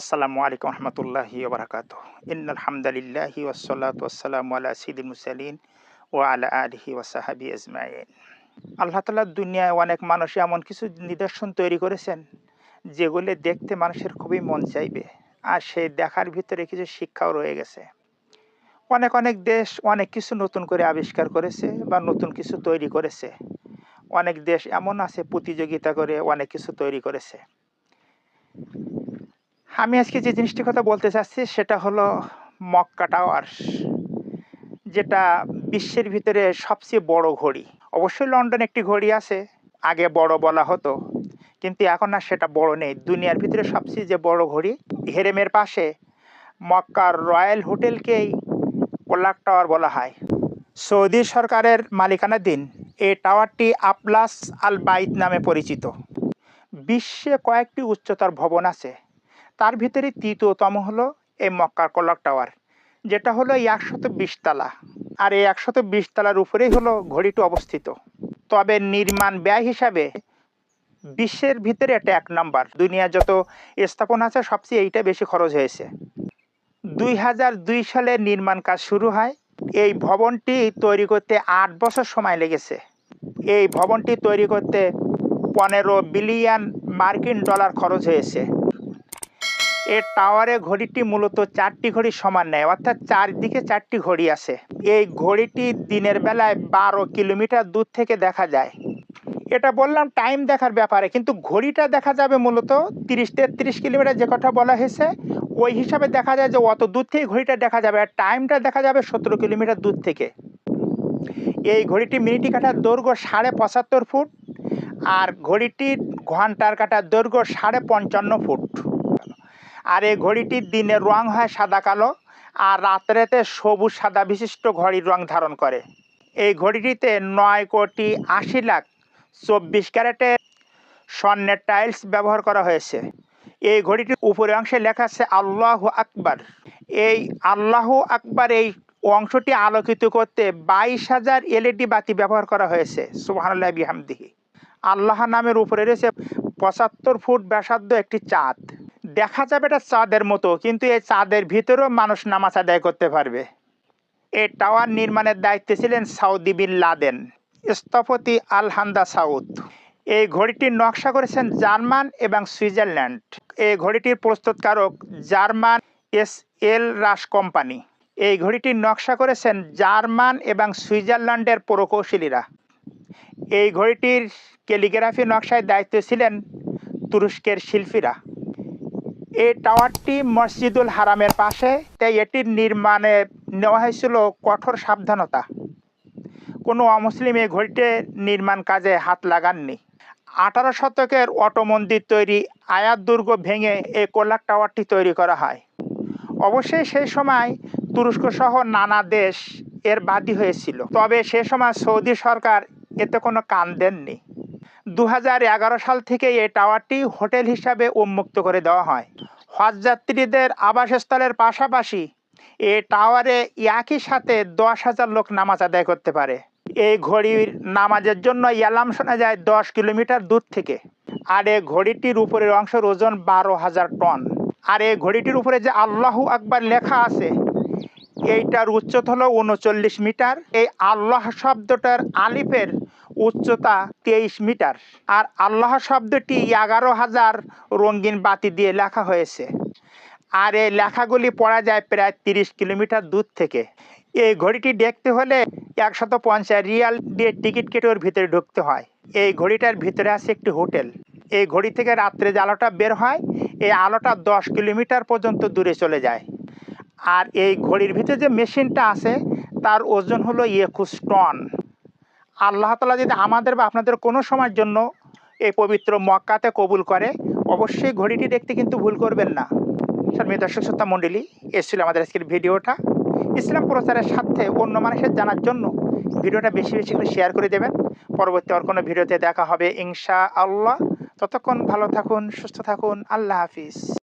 আসসালামু আলাইকুম রহমতুল্লাহি ওবরাকাত। ইন্নাল হামদালিল্লাহি ওয়াসসালাতু ওয়াসসালামু আলা সিদ্দিল মুরসালিন ওয়া আলা আলিহি ওয়াসাহাবি আজমাইন। আল্লাহ তাআলা দুনিয়ায় অনেক মানুষ এমন কিছু নিদর্শন তৈরি করেছেন, যেগুলো দেখতে মানুষের খুবই মন চাইবে, আর সেই দেখার ভিতরে কিছু শিক্ষাও রয়ে গেছে। অনেক অনেক দেশ অনেক কিছু নতুন করে আবিষ্কার করেছে বা নতুন কিছু তৈরি করেছে। অনেক দেশ এমন আছে প্রতিযোগিতা করে অনেক কিছু তৈরি করেছে। আমি আজকে যে জিনিসটির কথা বলতে চাচ্ছি, সেটা হলো মক্কা টাওয়ার্স, যেটা বিশ্বের ভিতরে সবচেয়ে বড় ঘড়ি। অবশ্যই লন্ডনে একটি ঘড়ি আছে, আগে বড় বলা হতো, কিন্তু এখন আর সেটা বড় নেই। দুনিয়ার ভিতরে সবচেয়ে যে বড় ঘড়ি, হেরেমের পাশে মক্কার রয়্যাল হোটেলকেই কোলাক টাওয়ার বলা হয়। সৌদি সরকারের মালিকানাধীন এই টাওয়ারটি আপলাস আল বাইত নামে পরিচিত। বিশ্বে কয়েকটি উচ্চতর ভবন আছে তার ভিতরে তৃতীয়তম হলো এই মক্কার কলক টাওয়ার, যেটা হলো এই একশত বিশ তালা। আর এই একশত বিশ তালার উপরেই হলো ঘড়িটি অবস্থিত। তবে নির্মাণ ব্যয় হিসাবে বিশ্বের ভিতরে এটা এক নম্বর। দুনিয়া যত স্থাপনা আছে, সবচেয়ে এইটা বেশি খরচ হয়েছে। দুই হাজার দুই সালে নির্মাণ কাজ শুরু হয়। এই ভবনটি তৈরি করতে আট বছর সময় লেগেছে। এই ভবনটি তৈরি করতে পনেরো বিলিয়ন মার্কিন ডলার খরচ হয়েছে। এর টাওয়ারে ঘড়িটি মূলত চারটি ঘড়ি সমান নেয়, অর্থাৎ চারদিকে চারটি ঘড়ি আছে। এই ঘড়িটি দিনের বেলায় বারো কিলোমিটার দূর থেকে দেখা যায়। এটা বললাম টাইম দেখার ব্যাপারে, কিন্তু ঘড়িটা দেখা যাবে মূলত তিরিশ তেত্রিশ কিলোমিটার যে কথা বলা হয়েছে, ওই হিসাবে দেখা যায় যে অত দূর থেকে ঘড়িটা দেখা যাবে আর টাইমটা দেখা যাবে সতেরো কিলোমিটার দূর থেকে। এই ঘড়িটি মিনিটি কাটার দৈর্ঘ্য সাড়ে পঁচাত্তর ফুট আর ঘড়িটির ঘণ্টার কাটার দৈর্ঘ্য সাড়ে পঞ্চান্ন ফুট। আর এই ঘড়িটির দিনের রং হয় সাদা কালো, আর রাত্রেতে সবুজ সাদা বিশিষ্ট ঘড়ির রং ধারণ করে। এই ঘড়িটিতে নয় কোটি আশি লাখ চব্বিশ ক্যারেটের স্বর্ণের টাইলস ব্যবহার করা হয়েছে। এই ঘড়িটির উপরে অংশে লেখা আছে আল্লাহ আকবার। এই আল্লাহ আকবার এই অংশটি আলোকিত করতে বাইশ হাজার এলইডি বাতি ব্যবহার করা হয়েছে সুবাহান্লাহ আল্লাহ নামের উপরে রয়েছে পঁচাত্তর ফুট ব্যাসার্ধ একটি চাঁদ। দেখা যাবে এটা চাঁদের মতো, কিন্তু এই চাঁদের ভিতরেও মানুষ নামাজ আদায় করতে পারবে। এই টাওয়ার নির্মাণের দায়িত্বে ছিলেন সাউদি বিন লাদেন, স্থপতি আলহান্দা সাউদ। এই ঘড়িটির নকশা করেছেন জার্মান এবং সুইজারল্যান্ড। এই ঘড়িটির প্রস্তুতকারক জার্মান এস এল রাস কোম্পানি। এই ঘড়িটির নকশা করেছেন জার্মান এবং সুইজারল্যান্ডের প্রকৌশলীরা। এই ঘড়িটির ক্যালিগ্রাফি নকশায় দায়িত্ব ছিলেন তুরস্কের শিল্পীরা। এই টাওয়ারটি মসজিদুল হারামের পাশে, তাই এটির নির্মাণে নেওয়া হয়েছিল কঠোর সাবধানতা। কোনো অমুসলিম এই ঘড়িতে নির্মাণ কাজে হাত লাগাননি। আঠারো শতকের অটো মন্দির তৈরি আয়াত দুর্গ ভেঙে এই কোলাক টাওয়ারটি তৈরি করা হয়। অবশ্যই সেই সময় তুরস্ক সহ নানা দেশ এর বাদী হয়েছিল। তবে সে সময় সৌদি সরকার এতে কোনো কান দেননি। দু হাজার এগারো সাল থেকে এই টাওয়ারটি হোটেল হিসাবে উন্মুক্ত করে দেওয়া হয়। হজযাত্রীদের আবাসস্থলের পাশাপাশি এই টাওয়ারে একই সাথে দশ হাজার লোক নামাজ আদায় করতে পারে। এই ঘড়ির নামাজের জন্য অ্যালার্ম শোনা যায় দশ কিলোমিটার দূর থেকে। আর এই ঘড়িটির উপরের অংশের ওজন বারো হাজার টন। আর এই ঘড়িটির উপরে যে আল্লাহ আকবার লেখা আছে, এইটার উচ্চতা হলো উনচল্লিশ মিটার। এই আল্লাহ শব্দটার আলিফের উচ্চতা তেইশ মিটার। আর আল্লাহ শব্দটি এগারো হাজার রঙিন বাতি দিয়ে লেখা হয়েছে। আর এই লেখাগুলি পড়া যায় প্রায় তিরিশ কিলোমিটার দূর থেকে। এই ঘড়িটি দেখতে হলে একশত পঞ্চাশ রিয়াল দিয়ে টিকিট কেটে ওর ভিতরে ঢুকতে হয়। এই ঘড়িটার ভিতরে আছে একটি হোটেল। এই ঘড়ি থেকে রাত্রে যে আলোটা বের হয়, এই আলোটা দশ কিলোমিটার পর্যন্ত দূরে চলে যায়। আর এই ঘড়ির ভিতরে যে মেশিনটা আছে, তার ওজন হলো একুশ টন। আল্লাহ তালা যদি আমাদের বা আপনাদের কোনো সময়ের জন্য এই পবিত্র মক্কাতে কবুল করে, অবশ্যই ঘড়িটি দেখতে কিন্তু ভুল করবেন না। সম্মানিত দর্শক শ্রোতা মণ্ডলী এসেছিল আমাদের আজকের ভিডিওটা। ইসলাম প্রচারের সাথে অন্য মানুষের জানার জন্য ভিডিওটা বেশি বেশি করে শেয়ার করে দেবেন। পরবর্তী আর কোনো ভিডিওতে দেখা হবে ইনশা আল্লাহ ততক্ষণ ভালো থাকুন, সুস্থ থাকুন, আল্লাহ হাফিজ।